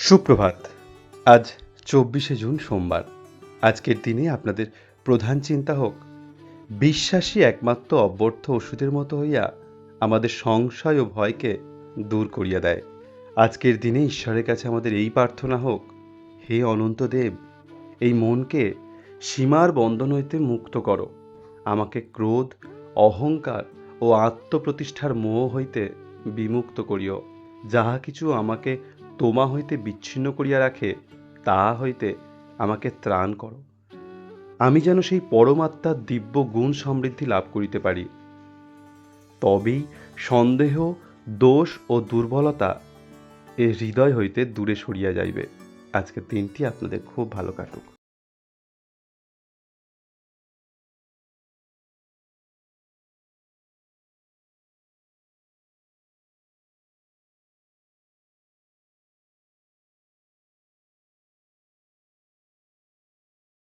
সুপ্রভাত। আজ চব্বিশে জুন সোমবার। আজকের দিনে আপনাদের প্রধান চিন্তা হোক বিশ্বাসী একমাত্র অব্যর্থ ওষুধের মতো হইয়া আমাদের সংশয় ও ভয়কে দূর করিয়া দেয়। আজকের দিনে ঈশ্বরের কাছে আমাদের এই প্রার্থনা হোক, হে অনন্ত দেব, এই মনকে সীমার বন্ধন হইতে মুক্ত করো। আমাকে ক্রোধ, অহংকার ও আত্মপ্রতিষ্ঠার মোহ হইতে বিমুক্ত করিও। যাহা কিছু আমাকে তোমা হইতে বিচ্ছিন্ন করিয়া রাখে তা হইতে আমাকে ত্রাণ করো। আমি যেন সেই পরমাত্মার দিব্য গুণ সমৃদ্ধি লাভ করিতে পারি। তবেই সন্দেহ, দোষ ও দুর্বলতা এ হৃদয় হইতে দূরে সরিয়া যাইবে। আজকের দিনটি আপনাদের খুব ভালো কাটুক।